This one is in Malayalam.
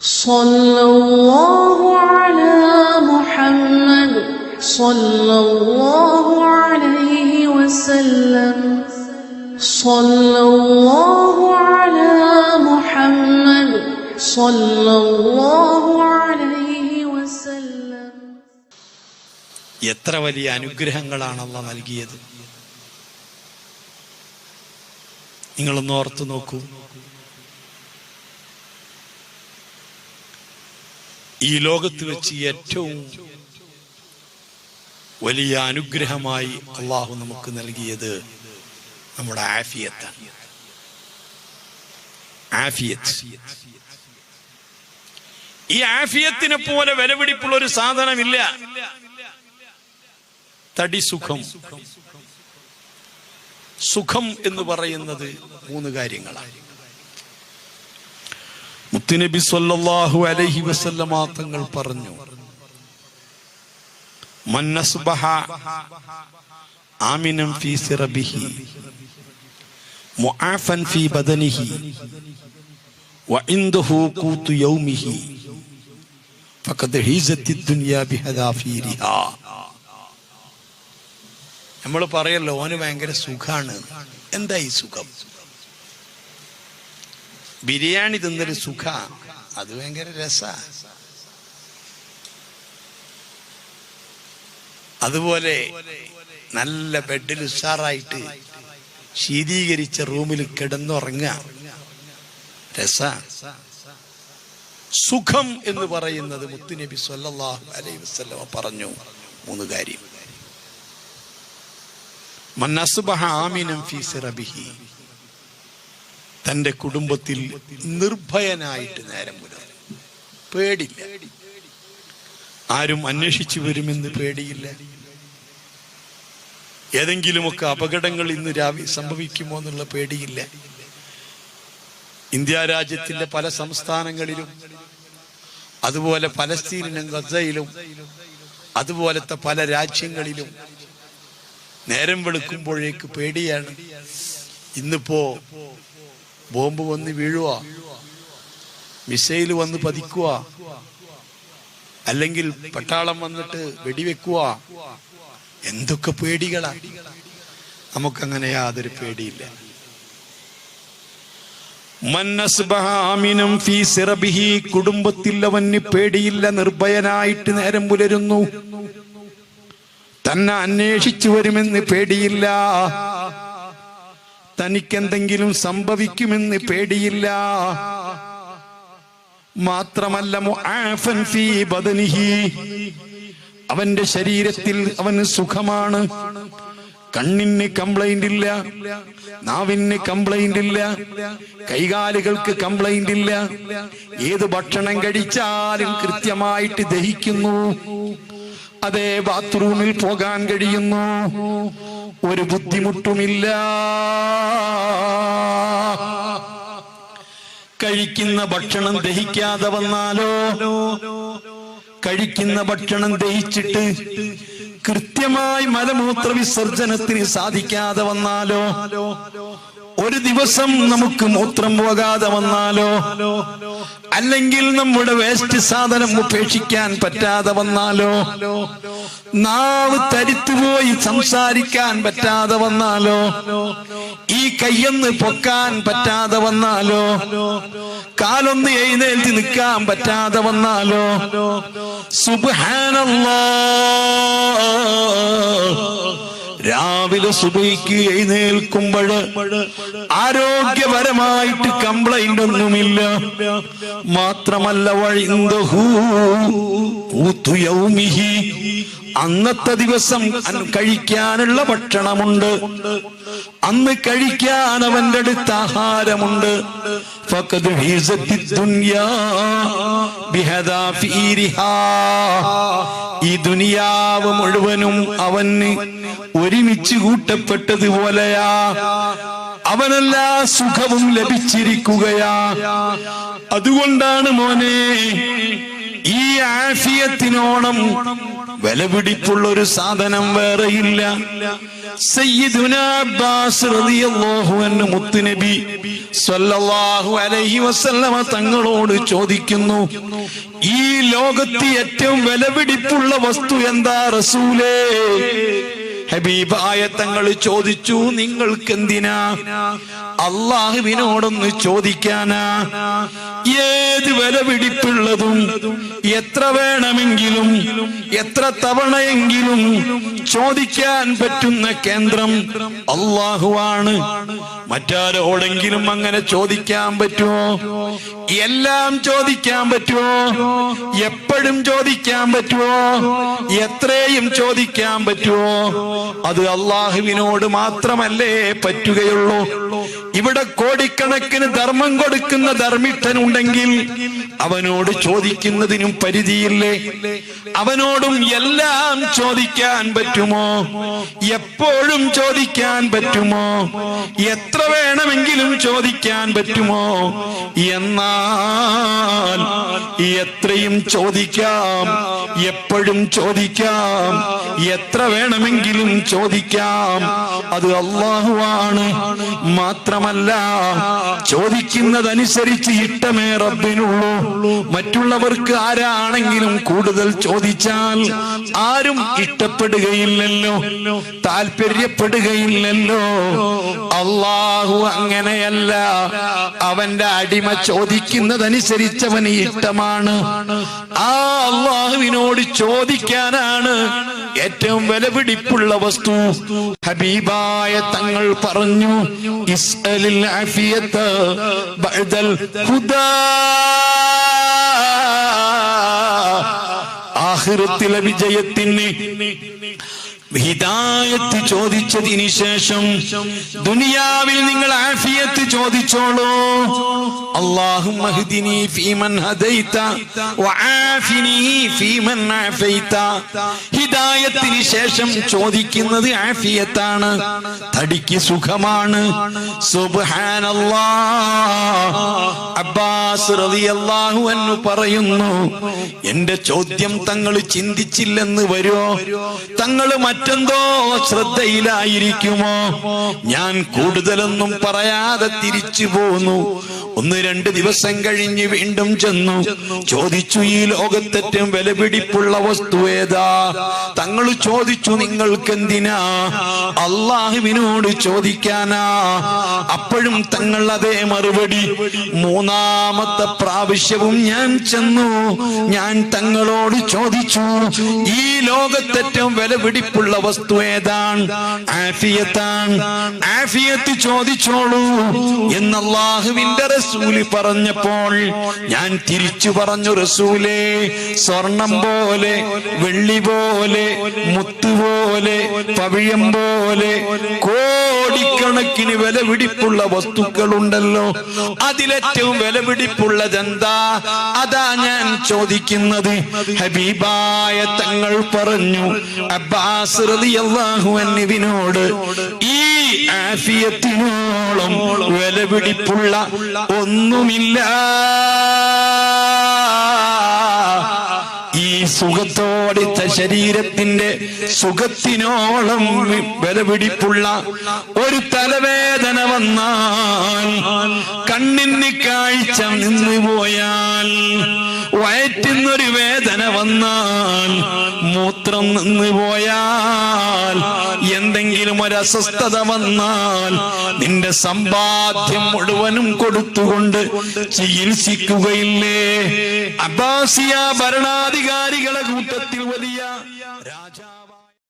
صلى الله على محمد صلى الله عليه وسلم صلى الله على محمد صلى الله عليه وسلم എത്ര വലിയ അനുഗ്രഹങ്ങളാണ് അള്ള നൽകിയത് നിങ്ങളൊന്ന് ഓർത്തു നോക്കൂ ഈ ലോകത്ത് വെച്ച് ഏറ്റവും വലിയ അനുഗ്രഹമായി അള്ളാഹു നമുക്ക് നൽകിയത് നമ്മുടെ ആഫിയത്താണ്. ആഫിയത്ത്. ഈ ആഫിയത്തിനെ പോലെ വിലപിടിപ്പുള്ള ഒരു സാധനമില്ല. തടി സുഖം. സുഖം എന്ന് പറയുന്നത് മൂന്ന് കാര്യങ്ങളാണ്. മുത്തുനബി സല്ലല്ലാഹു അലൈഹി വസല്ലമ തങ്ങൾ പറഞ്ഞു മന്നസ്ബഹ ആമിനം ഫീ സിറബിഹി മുആഫൻ ഫീ ബദനിഹി വഇൻദഹു ഖൂതു യൗമിഹി ഫഖദ് ഹീസത്തി ദുനിയ ബിഹദാഫീരിഹാ നമ്മൾ പറയല്ലോ ഓന് ഭയങ്കര സുഖാണ്. എന്താ ഈ സുഖം? ബിരിയാണി തിന്നൊരു സുഖ. അത് ഭയങ്കര രസ. അതുപോലെ നല്ല ബെഡിൽ ഉഷാറായിട്ട് ശീതീകരിച്ച റൂമിൽ കിടന്നുറങ്ങ. രസ. സുഖം എന്ന് പറയുന്നത് മുത്തുനബി സല്ലാഹു അലൈ വസല്ലമ പറഞ്ഞു. മൂന്ന് കാര്യം. മന്നസുബഹ ആമിനം ഫീ സിറബിഹി. തന്റെ കുടുംബത്തിൽ നിർഭയനായിട്ട് നേരം പുലർത്തും. പേടില്ല ആരും അന്വേഷിച്ചു വരുമെന്ന് പേടിയില്ല. ഏതെങ്കിലുമൊക്കെ അപകടങ്ങൾ ഇന്ന് രാവി സംഭവിക്കുമോ എന്നുള്ള പേടിയില്ല. ഇന്ത്യ രാജ്യത്തിന്റെ പല സംസ്ഥാനങ്ങളിലും അതുപോലെ പലസ്തീനിലും ഗസയിലും അതുപോലത്തെ പല രാജ്യങ്ങളിലും നേരം വെളുക്കുമ്പോഴേക്ക് പേടിയാണ്. ഇന്നിപ്പോ ബോംബ് വന്ന് വീഴുക മിസൈൽ വന്ന് പതിക്കുക അല്ലെങ്കിൽ പട്ടാളം വന്നിട്ട് വെടിവെക്കുക എന്തൊക്കെ പേടികളാ. നമുക്കങ്ങനെ യാതൊരു പേടിയില്ല. കുടുംബത്തിൽ അവന് പേടിയില്ല നിർഭയനായിട്ട് നേരം പുലരുന്നു. തന്നെ അന്വേഷിച്ചു വരുമെന്ന് പേടിയില്ല. തനിക്കെന്തെങ്കിലും സംഭവിക്കുമെന്ന് പേടിയില്ല. മാത്രമല്ല അവന്റെ ശരീരത്തിൽ അവന് സുഖമാണ്. കണ്ണിന് കംപ്ലൈന്റ് ഇല്ല. നാവിന് കംപ്ലൈന്റ് ഇല്ല. കൈകാലുകൾക്ക് കംപ്ലൈന്റ് ഇല്ല. ഏത് ഭക്ഷണം കഴിച്ചാലും കൃത്യമായിട്ട് ദഹിക്കുന്നു. അതേ ബാത്റൂമിൽ പോകാൻ കഴിയുന്നു. ഒരു ബുദ്ധിമുട്ടുമില്ല. കഴിക്കുന്ന ഭക്ഷണം ദഹിക്കാതെ വന്നാലോ? കഴിക്കുന്ന ഭക്ഷണം ദഹിച്ചിട്ട് കൃത്യമായി മലമൂത്ര വിസർജനത്തിന് സാധിക്കാതെ വന്നാലോ? ഒരു ദിവസം നമുക്ക് മൂത്രം പോകാതെ വന്നാലോ? അല്ലെങ്കിൽ നമ്മുടെ വേസ്റ്റ് സാധനം ഉപേക്ഷിക്കാൻ പറ്റാതെ വന്നാലോ? നാവ് തരിത്തുപോയി സംസാരിക്കാൻ പറ്റാതെ വന്നാലോ? ഈ കയ്യൊന്ന് പൊക്കാൻ പറ്റാതെ വന്നാലോ? കാലൊന്ന് എഴുന്നേൽത്തി നിൽക്കാൻ പറ്റാതെ വന്നാലോ? സുബ്ഹാനല്ലാ. രാവിലെ സുബൈക്ക് എഴുന്നേൽക്കുമ്പോൾ ആരോഗ്യപരമായിട്ട് കംപ്ലൈന്റ് ഒന്നുമില്ല. മാത്രമല്ല വഴിന്തഹൂ ഊത്തുയൗമിഹി അന്നത്തെ ദിവസം കഴിക്കാനുള്ള ഭക്ഷണമുണ്ട്. അന്ന് കഴിക്കാൻ അവന്റെ അടുത്ത് ആഹാരമുണ്ട്. ഈ ദുനിയാവ് മുഴുവനും അവന് ഒരുമിച്ച് കൂട്ടപ്പെട്ടതുപോലെയാ. അവനെല്ലാ സുഖവും ലഭിച്ചിരിക്കുകയാ. അതുകൊണ്ടാണ് മോനെ ഈ ആഫിയത്തിനോണം വിലപിടിപ്പുള്ള ഒരു സാധനം വേറെയില്ല. മുത്തുനബി സ്വല്ലല്ലാഹു അലൈഹി വസല്ലമ തങ്ങളോട് ചോദിക്കുന്നു ഈ ലോകത്ത് ഏറ്റവും വിലപിടിപ്പുള്ള വസ്തു എന്താ റസൂലേ? ഹബീബായ തങ്ങൾ ചോദിച്ചു നിങ്ങൾക്ക് എന്തിനാ അള്ളാഹുവിനോടൊന്ന് ചോദിക്കാനാ. ഏത് വില പിടിപ്പുള്ളതും എത്ര വേണമെങ്കിലും എത്ര തവണയെങ്കിലും ചോദിക്കാൻ പറ്റുന്ന കേന്ദ്രം അള്ളാഹുവാണ്. മറ്റാരോടെങ്കിലും അങ്ങനെ ചോദിക്കാൻ പറ്റുമോ? എല്ലാം ചോദിക്കാൻ പറ്റുമോ? എപ്പോഴും ചോദിക്കാൻ പറ്റുമോ? എത്രയും ചോദിക്കാൻ പറ്റുമോ? അത് അള്ളാഹുവിനോട് മാത്രമല്ലേ പറ്റുകയുള്ളൂ. ഇവിടെ കോടിക്കണക്കിന് ധർമ്മം കൊടുക്കുന്ന ധർമ്മിഷ്ഠൻ ഉണ്ടെങ്കിൽ അവനോട് ചോദിക്കുന്നതിനും പരിധിയില്ലേ? അവനോടും എല്ലാം ചോദിക്കാൻ പറ്റുമോ? എപ്പോഴും ചോദിക്കാൻ പറ്റുമോ? എത്ര വേണമെങ്കിലും ചോദിക്കാൻ പറ്റുമോ? എന്നാൽ എത്രയും ചോദിക്കാം. എപ്പോഴും ചോദിക്കാം. എത്ര വേണമെങ്കിലും ചോദിക്കാം. അത് അള്ളാഹുവാണ്. മാത്രമല്ല ചോദിക്കുന്നതനുസരിച്ച് ഇട്ടമേ റബ്ബിനുള്ളൂ. മറ്റുള്ളവർക്ക് ആരാണെങ്കിലും കൂടുതൽ ചോദിച്ചാൽ ആരും ഇഷ്ടപ്പെടുകയില്ലല്ലോ. താല്പര്യപ്പെടുകയില്ലല്ലോ. അള്ളാഹു അങ്ങനെയല്ല. അവന്റെ അടിമ ചോദിക്കുന്നതനുസരിച്ച് അവന് ഇഷ്ടമാണ്. ആ അള്ളാഹുവിനോട് ചോദിക്കാനാണ് ഏറ്റവും വിലപിടിപ്പുള്ള വസ്തു. ഹബീബായ തങ്ങൾ പറഞ്ഞു ആഫിയത്ത് ബഅദൽ വിജയത്തിന് ഹിദായത്ത് ചോദിച്ചതിന് ശേഷം ദുനിയാവിൽ നിങ്ങൾ ആഫിയത്ത് ചോദിച്ചോളൂ. അള്ളാഹും ഹിദായത്തിന് ശേഷം ചോദിക്കുന്നത് ആഫിയത്താണ്. തടിക്ക് സുഖമാണ്. അബ്ബാസ് റളിയല്ലാഹു അൻഹു പറയുന്നു എന്റെ ചോദ്യം തങ്ങൾ ചിന്തിച്ചില്ലെന്ന് വരുമോ? തങ്ങൾ മറ്റെന്തോ ശ്രദ്ധയിലായിരിക്കുമോ? ഞാൻ കൂടുതലൊന്നും പറയാതെ തിരിച്ചു പോന്നു. ഒന്ന് രണ്ട് ദിവസം കഴിഞ്ഞ് വീണ്ടും ചെന്നു. ചോദിച്ചു ഈ ലോകത്തേറ്റവും വിലപിടിപ്പുള്ള വസ്തു ഏതാ? തങ്ങൾ ചോദിച്ചു നിങ്ങൾക്ക് എന്തിനാ അള്ളാഹുവിനോട് ചോദിക്കാനാ. അപ്പോഴും തങ്ങൾ അതേ മറുപടി. മൂന്നാമത്തെ പ്രാവശ്യവും ഞാൻ ചെന്നു. ഞാൻ തങ്ങളോട് ചോദിച്ചു ഈ ലോകത്തേറ്റവും വിലപിടിപ്പുള്ള വസ്തു ഏതാണ്? ആഫിയത്താണ്. ആഫിയത്ത് ചോദിച്ചോളൂ എന്ന് അള്ളാഹുവിന്റെ റസൂൽ പറഞ്ഞപ്പോൾ ഞാൻ തിരിച്ചു പറഞ്ഞു റസൂലേ സ്വർണം പോലെ വെള്ളി പോലെ മുത്ത് പോലെ പവിഴം പോലെ കോടിക്കണക്കിന് വില പിടിപ്പുള്ള വസ്തുക്കളുണ്ടല്ലോ. അതിലേറ്റവും വില പിടിപ്പുള്ളത് എന്താ? അതാ ഞാൻ ചോദിക്കുന്നത്. ഹബീബായ തങ്ങൾ പറഞ്ഞു അബ്ബാസ് അൻഹുവിനോട് ഈ ആഫിയത്തിനോളം വില പിടിപ്പുള്ള ഒന്നുമില്ല. ഈ സുഖത്തോടിച്ച ശരീരത്തിന്റെ സുഖത്തിനോളം വിലപിടിപ്പുള്ള ഒരു തലവേദന വന്നാൽ കണ്ണിന് കാഴ്ച നിന്നു പോയാൽ വയറ്റിന്നൊരു വേദന വന്നാൽ മൂത്രം നിന്ന് പോയാൽ എന്തെങ്കിലും ഒരു അസ്വസ്ഥത വന്നാൽ നിന്റെ സമ്പാദ്യം മുഴുവനും കൊടുത്തുകൊണ്ട് ചികിത്സിക്കുകയില്ലേ? അബാസിയ അബ്ബാസിയ ഭരണാധികാരി